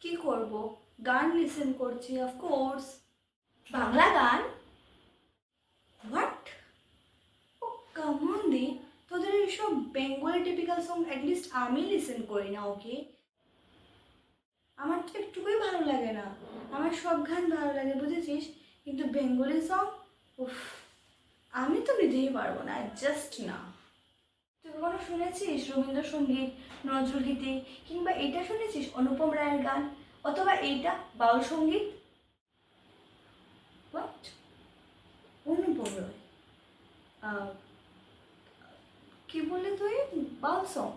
কি করব? গান লিসেন করছি অফকোর্স বাংলা গান? হোয়াট ও কামন দি। তোদের এইসব Bengali typical song at least আমি লিসেন করি না ওকে আমার তো একটুকুই ভালো লাগে না। আমার সব গান ভালো লাগে, বুঝেছিস? কিন্তু বেঙ্গলি সং উফ। আমি তো নিতেই পারব না জাস্ট না। তুই কখনো শুনেছিস রবীন্দ্রসঙ্গীত, নজরুলগীতি, কিংবা এটা শুনেছিস অনুপম রায়ের গান, অথবা এইটা বাউল সংগীত? অনুপম রায়। কি বলে তুই? বাউল সং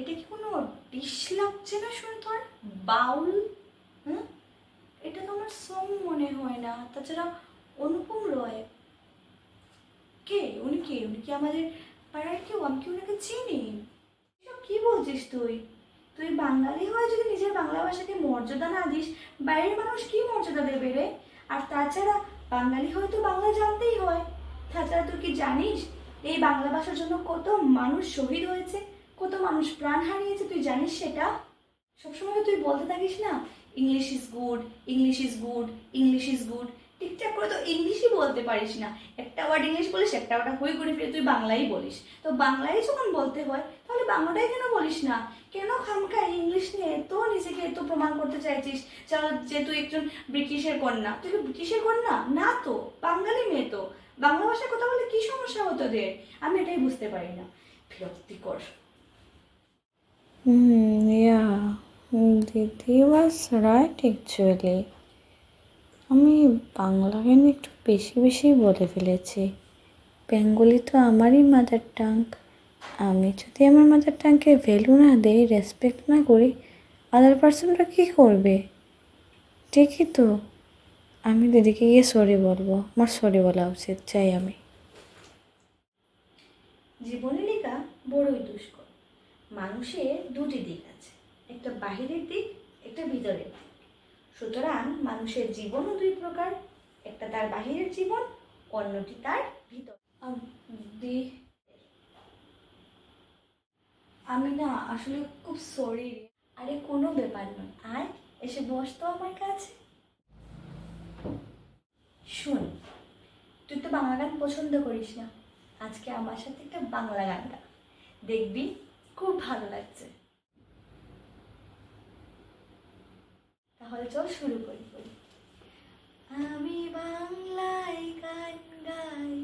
এটা কি কোনো ডিশ লাগছে না শুনে তোর? বাউল? হ্যাঁ এটা তো আমার সং মনে হয় না। তাছাড়া অনুপম রয় কে? উনি কি আমাদের পাড়ার কেউ? আমি কি ওনাকে চিনি? এসব কি বলছিস তুই? তুই বাঙালি হয়ে যদি নিজের বাংলা ভাষাকে মর্যাদা না দিস, বাইরের মানুষ কি মর্যাদা দেবে রে? আর তাছাড়া বাঙালি হয়ে তো বাংলা জানতেই হয়। তাছাড়া তুই কি জানিস এই বাংলা ভাষার জন্য কত মানুষ শহীদ হয়েছে? কত মানুষ প্রাণ হারিয়েছে? তুই জানিস সেটা? সবসময় তুই বলতে থাকিস না English is good English is good English is good ঠিকঠাক করে তো ইংলিশই বলতে পারিস না। একটা ওয়ার্ড ইংলিশ বলিস একটা ওয়ার্ড হই করে ফিরে তুই বাংলাই বলিস। তো বাংলাই যখন বলতে হয় তাহলে বাংলাটাই কেন বলিস না? কেন খামখা ইংলিশ নিয়ে এত নিজেকে এত প্রমাণ করতে চাইছিস? যে তুই একজন ব্রিটিশের কন্যা। তুই ব্রিটিশের কন্যা? না তো বাঙালি মেয়ে তো। বাংলা ভাষায় কথা বলে কি সমস্যা হতো রে আমি এটাই বুঝতে পারি না। বিরক্তিকর। Hmm, yeah, দিদি ওয়াজ রাইট অ্যাকচুয়ালি আমি বাংলা গান একটু বেশি বেশি বলে ফেলেছি। বেঙ্গলি তো আমারই মাদার টাং আমি যদি আমার মাদার টাংকে ভ্যালু না দেই রেসপেক্ট না করি আদার পার্সনরা কী করবে? ঠিকই তো। আমি দিদিকে গিয়ে সরি বলব। আমার সরি বলা উচিত, চাই আমি। জীবনে বড়ই দুষ্কর। মানুষের দুটি দিক আছে। একটা বাহিরের দিক, একটা ভিতরের দিক। সুতরাং মানুষের জীবনও দুই প্রকার একটা তার বাহিরের জীবন অন্যটি তার ভিতর। আম, আমি না আসলে খুব সরি আরে কোনো ব্যাপার নয়। আয় এসে বস তো আমার কাছে। শোন তুই তো বাংলা গান পছন্দ করিস না। আজকে আমার সাথে একটা বাংলা গান গা দেখবি খুব ভালো লাগছে। তাহলে চল শুরু করি। আমি বাংলায় গান গাই।